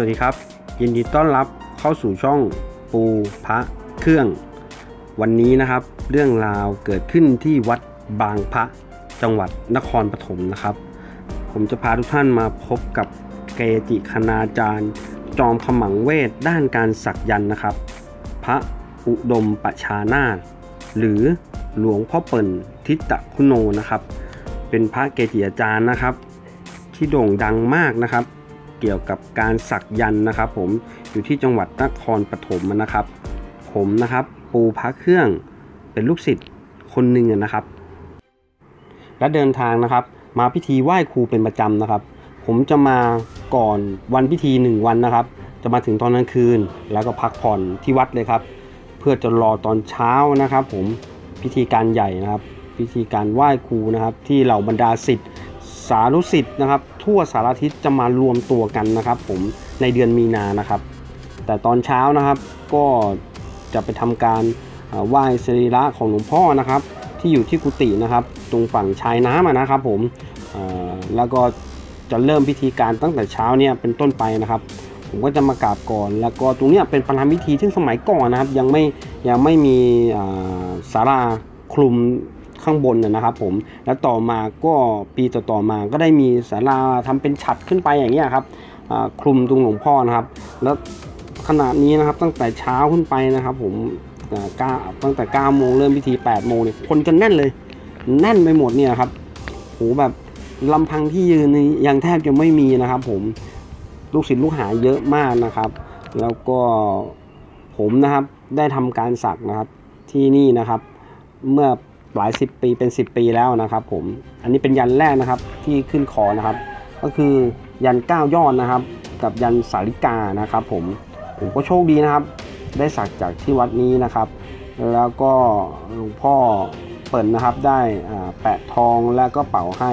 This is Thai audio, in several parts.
วัสดีครับ ยินดีต้อนรับเข้าสู่ช่องปูพระเครื่อง วันนี้นะครับ เรื่องราวเกิดขึ้นที่วัดบางพระจังหวัดนครปฐมนะครับ ผมจะพาทุกท่านมาพบกับเกจิคณาจารย์ จอมขมังเวทด้านการสักยันต์นะครับ พระอุดมประชานาถหรือหลวงพ่อเปิ่นทิตะคุโนนะครับ เป็นพระเกจิอาจารย์นะครับ ที่โด่งดังมากนะครับ เกี่ยวกับการสักยันนะครับ ผมอยู่ที่จังหวัดนครปฐมนะครับ ผมนะครับ ปูพระเครื่องเป็นลูกศิษย์คนหนึ่งนะครับ และเดินทางนะครับ มาพิธีไหว้ครูเป็นประจำนะครับ ผมจะมาก่อนวันพิธีหนึ่งวันนะครับ จะมาถึงตอนกลางคืน แล้วก็พักผ่อนที่วัดเลยครับ เพื่อจะรอตอนเช้านะครับ ผมพิธีการใหญ่นะครับ พิธีการไหว้ครูนะครับ ที่เหล่าบรรดาศิษย์ สาธุศิษย์นะครับ ทั่วสารทิศจะมารวมตัวกันนะครับ ผมในเดือนมีนานะครับ แต่ตอนเช้านะครับก็จะไปทำการไหว้สรีระของหลวงพ่อนะครับ ที่อยู่ที่กุฏินะครับ ตรงฝั่งชายน้ำนะครับ ผมแล้วก็จะเริ่มพิธีการตั้งแต่เช้าเนี่ยเป็นต้นไปนะครับ ผมก็จะมากราบก่อน แล้วก็ตรงเนี้ยเป็นประรามพิธีซึ่งสมัยก่อนนะครับ ยังไม่ยังไม่มีอ่าศาลาคลุม ข้างบนนะนะครับผมแล้วต่อมาก็ปีต่อๆมาก็ได้มีศาลาทำเป็นฉัดขึ้นไปอย่างเงี้ยครับคลุมตรงหลวงพ่อนะครับ แล้วขณะนี้นะครับตั้งแต่เช้าขึ้นไปนะครับ ผมก้าตั้งแต่9โมงเริ่มพิธี8โมงเนี่ยคนกันแน่นเลย แน่นไปหมดเนี่ยครับโหแบบลำพังที่ยืนนี่ยังแทบจะไม่มีนะครับ ผมลูกศิษย์ลูกหาเยอะมากนะครับ แล้วก็ผมนะครับได้ทำการสักนะครับที่นี่นะครับ เมื่อ หลายสิบปีเป็น 10 ปีแล้วนะครับ ผม อันนี้เป็นยันแรกนะครับที่ขึ้นคอนะครับ ก็คือยันเก้ายอดนะครับ กับยันสาริกานะครับ ผมผมก็โชคดีนะครับ ได้สักจากที่วัดนี้นะครับ แล้วก็หลวงพ่อเปิดนะครับได้แปะทองแล้วก็เป่าให้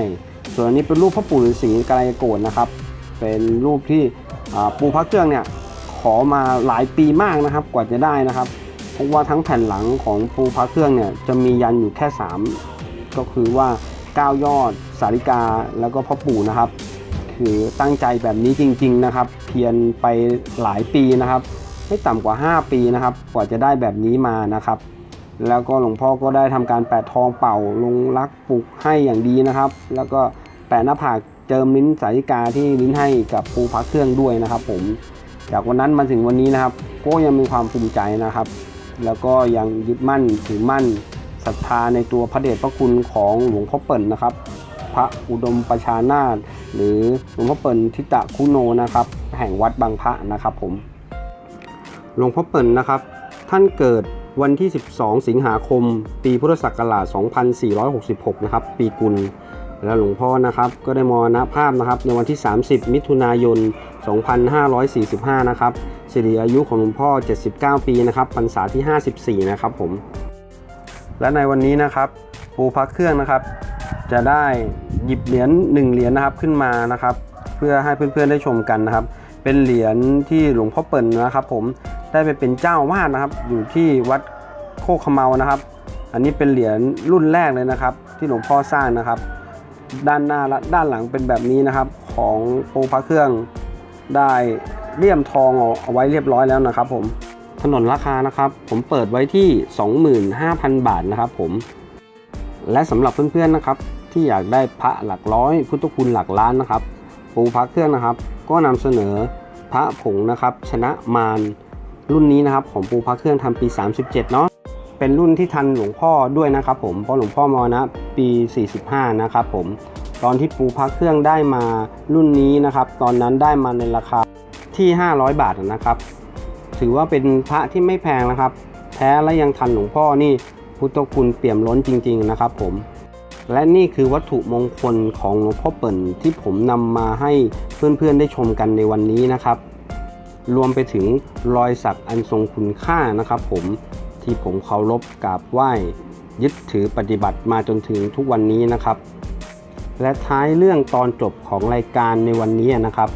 ส่วนนี้เป็นรูปพ่อปู่ฤาษีกลายโกรนะครับ เป็นรูปที่ปูพระเครื่องเนี่ยขอมาหลายปีมากนะครับ กว่าจะได้นะครับ เพราะว่าทั้งแผ่นหลังของปูพระเครื่องเนี่ยจะมียันอยู่แค่ 3 ก็คือว่า 9 ยอด สาริกาแล้วก็พ่อปู่นะครับ คือตั้งใจแบบนี้จริง ๆนะครับ เพียรไปหลายปีนะครับ ไม่ต่ำกว่า 5 ปีนะครับ กว่าจะได้แบบนี้มานะครับ แล้วก็หลวงพ่อก็ได้ทำการแปะทองเป่าลงรักปลุกให้อย่างดีนะครับ แล้วก็แปะหน้าผากเจิมลิ้นสาริกาที่ลิ้นให้กับปูพระเครื่องด้วยนะครับ ผม จากวันนั้นมาถึงวันนี้นะครับ ก็ยังมีความภูมิใจนะครับ แล้วก็ยังยึดมั่นถือมั่นศรัทธาในตัวพระเดชพระคุณของหลวงพ่อเปิ่นนะครับ พระอุดมประชานาถหรือหลวงพ่อเปิ่นทิตะคุโนนะครับ แห่งวัดบางพระนะครับผมหลวงพ่อเปิ่นนะครับ ท่านเกิดวันที่ 12 สิงหาคม ปีพุทธศักราช 2466 นะครับ ปีกุล แล้วหลวงพ่อนะครับ ก็ได้มรณภาพนะครับ ในวันที่ 30 มิถุนายน 2545 นะครับ สิริอายุของหลวงพ่อ 79 ปีนะครับพรรษาที่ 54 นะครับผม และในวันนี้นะครับปูพักเครื่องนะครับ จะได้หยิบเหรียญ1เหรียญนะครับขึ้นมานะครับ เพื่อให้เพื่อนๆได้ชมกันนะครับ เป็นเหรียญที่หลวงพ่อเปิ่นนะครับผมได้ไปเป็นเจ้าวาดนะครับ อยู่ที่วัดโคกขมเมานะครับ อันนี้เป็นเหรียญรุ่นแรกเลยนะครับ ที่หลวงพ่อสร้างนะครับ ด้านหน้าและด้านหลังเป็นแบบนี้นะครับ ของปูพระเครื่องได้ เลี่ยมทองเอาไว้เรียบร้อยแล้วนะครับผมถนนราคานะครับ ผมเปิดไว้ที่ 25,000 บาทนะครับผม และสำหรับเพื่อนๆนะครับ ที่อยากได้พระหลักร้อย พุทธคุณหลักล้านนะครับปูพระเครื่องนะครับ ก็นำเสนอพระผงนะครับ ชนะมารรุ่นนี้นะครับของปูพระเครื่องทำปี 37 เนาะเป็นรุ่นที่ทันหลวงพ่อด้วยนะครับผมเพราะหลวงพ่อมรณะปี 45 นะครับผมตอนที่ปูพระเครื่องได้มารุ่นนี้นะครับ ตอนนั้นได้มาในราคา ที่ 500 บาทนะครับ ถือว่าเป็นพระที่ไม่แพงนะครับ แท้และยังทันหลวงพ่อนี่พุทธคุณเปี่ยมล้นจริง ๆ นะครับ ผม และนี่คือวัตถุมงคลของหลวงพ่อเปิ่นที่ผมนำมาให้เพื่อนๆได้ชมกันในวันนี้นะครับ รวมไปถึงรอยสักอันทรงคุณค่านะครับ ผมที่ผมเคารพกราบไหว้ ยึดถือปฏิบัติมาจนถึงทุกวันนี้นะครับ และท้ายเรื่องตอนจบของรายการในวันนี้นะครับ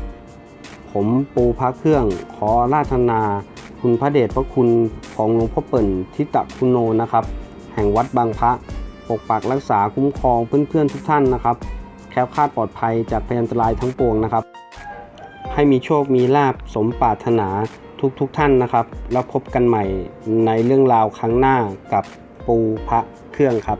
ผมปูพระเครื่องขอราธนา คุณพระเดชพระคุณของหลวงพ่อเปิ่นทิตะคุณโนนะครับ แห่งวัดบางพระปกปักรักษาคุ้มครองเพื่อนๆทุกท่านนะครับ แคล้วคลาดปลอดภัยจากพยันตรายทั้งปวงนะครับ ให้มีโชคมีลาบสมปรารถนาทุกทุกท่านนะครับ แล้วพบกันใหม่ในเรื่องราวครั้งหน้ากับปูพระเครื่องครับ